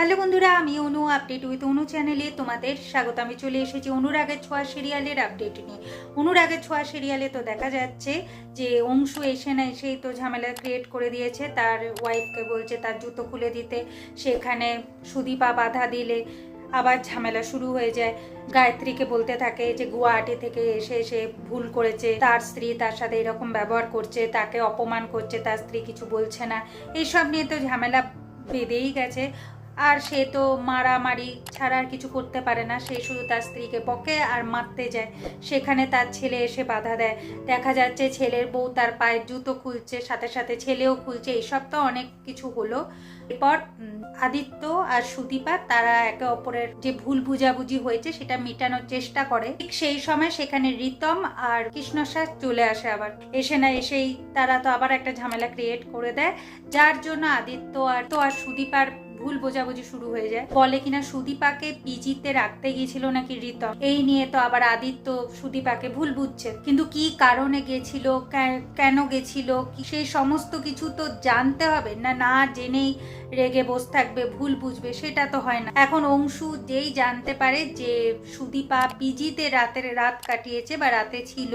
Hello বন্ধুরা, আমি অনু update with অনু চ্যানেলে তোমাদের স্বাগত। আমি চলে এসেছি অনুরাগের ছোঁয়া সিরিয়ালের আপডেট নিয়ে। অনুরাগের ছোঁয়া সিরিয়ালে তো দেখা যাচ্ছে যে অংশু এসে না এসেই তো ঝামেলা ক্রিয়েট করে দিয়েছে। তার ওয়াইফকে বলছে তার জুতো খুলে দিতে। সেখানে সুদীপা বাধা দিলে আবার ঝামেলা শুরু হয়ে যায়। গায়ত্রীকে বলতে থাকে যে গুয়াহাটি থেকে এসে এসে ভুল করেছে। তার স্ত্রী তার সাথে এরকম ব্যবহার করছে, তাকে অপমান করছে, তার স্ত্রী কিছু বলছে না। এইসব নিয়ে তো ঝামেলা বেঁধেই গেছে। আর সে তো মারামারি ছাড়া আর কিছু করতে পারে না। সে শুধু তার স্ত্রীকে বকে আর মারতে যায়। সেখানে তার ছেলে এসে বাধা দেয়। দেখা যাচ্ছে ছেলের বউ তার পায়ের জুতো খুলছে, সাথে সাথে ছেলেও খুলছে। এইসব তো অনেক কিছু হলো। এরপর আদিত্য আর সুদীপা তারা একে অপরের যে ভুল বুঝাবুঝি হয়েছে সেটা মেটানোর চেষ্টা করে। ঠিক সেই সময় সেখানে রিতম আর কৃষ্ণসার চলে আসে আবার। এসে না, এসেই তারা তো আবার একটা ঝামেলা ক্রিয়েট করে দেয়। যার জন্য আদিত্য আর তো আর সুদীপার ভুল বোঝাবুঝি শুরু হয়ে যায়। বলে কিনা সুদীপাকে পিজিতে রাখতে গিয়েছিল নাকি রিতম এই নিয়ে তো আবার আদিত্য সুদীপাকে ভুল বুঝছে কিন্তু কি কারণে গেছিল কেন গেছিল সেই সমস্ত কিছু তো জানতে হবে। না না জেনেই রেগে বসে থাকবে, ভুল বুঝবে, সেটা তো হয় না। এখন অংশু যেই জানতে পারে যে সুদীপা পিজিতে রাতের রাত কাটিয়েছে বা রাতে ছিল,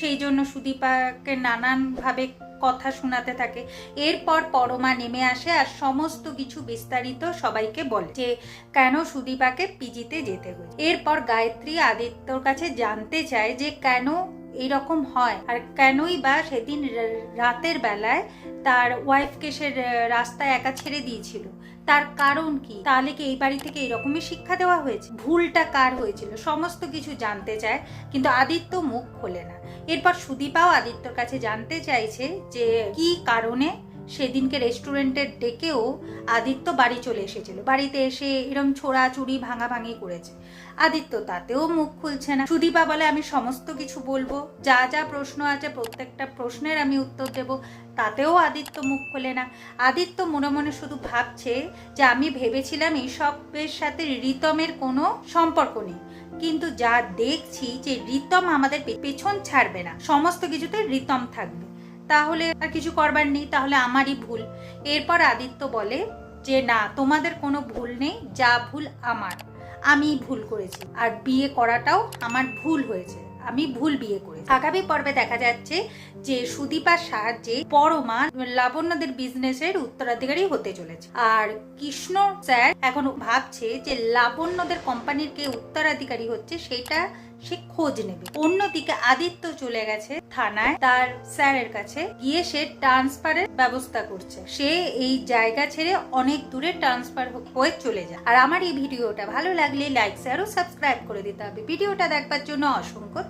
সেই জন্য সুদীপাকে নানানভাবে কথা শোনাতে থাকে। এরপর পরমা নেমে আসে আর সমস্ত কিছু বিস্তারিত সবাইকে বলে যে, কেন সুদীপাকে পিজিতে যেতে হয়েছে? এরপর গায়ত্রী আদিত্যর কাছে জানতে চায় যে, কেন এইরকম হয় আর কেনই বা সেদিন রাতের বেলায় তার ওয়াইফকে সে রাস্তায় একা ছেড়ে দিয়েছিল। তার কারণ কি? তাহলে কি এই বাড়ি থেকে এরকমই শিক্ষা দেওয়া হয়েছে? ভুলটা কার হয়েছিল? সমস্ত কিছু জানতে চায়, কিন্তু আদিত্য মুখ খোলে না। এরপর সুদীপাও আদিত্যর কাছে জানতে চাইছে যে, কি কারণে সেদিনকে রেস্টুরেন্টের ডেকেও আদিত্য বাড়ি চলে এসেছিল। বাড়িতে এসে এরম ছোড়াচুরি ভাঙাভাঙি করেছে। আদিত্য তাতেও মুখ খুলছে না। সুদীপা বলে, আমি সমস্ত কিছু বলব। যা যা প্রশ্ন আছে, প্রত্যেকটা প্রশ্নের আমি উত্তর দেব। তাতেও আদিত্য মুখ খোলে না। আদিত্য মনে মনে শুধু ভাবছে যে, আমি ভেবেছিলাম এইসবের সাথে রিতমের কোনো সম্পর্ক নেই। কিন্তু যা দেখছি যে, রিতম আমাদের পেছন ছাড়বে না। সমস্ত কিছুতে রিতম থাকবে। তাহলে আর কিছু করবার নেই, তাহলে আমারই ভুল। এরপর আদিত্য বলে, যে না, তোমাদের কোনো ভুল নেই, যা ভুল আমার। আমি ভুল করেছি, আর বিয়ে করাটাও আমার ভুল হয়েছে। আমি ভুল বিয়ে করেছি। আগামী পর্বে দেখা যাচ্ছে যে সুদীপার সাহায্যে পরমা লাবণ্যদের বিজনেসের উত্তরাধিকারী হতে চলেছে। আর কৃষ্ণ স্যার এখন ভাবছে যে লাবণ্যদের কোম্পানির কে উত্তরাধিকারী হচ্ছে সেটা সে খোঁজ নেবে। অন্যদিকে আদিত্য চলে গেছে থানায়, তার স্যারের কাছে। গিয়ে সে ট্রান্সফারের ব্যবস্থা করছে। সে এই জায়গা ছেড়ে অনেক দূরে ট্রান্সফার হয়ে চলে যায়। আর আমার এই ভিডিওটা ভালো লাগলে লাইক, শেয়ার ও সাবস্ক্রাইব করে দিতে হবে। ভিডিওটা দেখবার জন্য অসংখ্য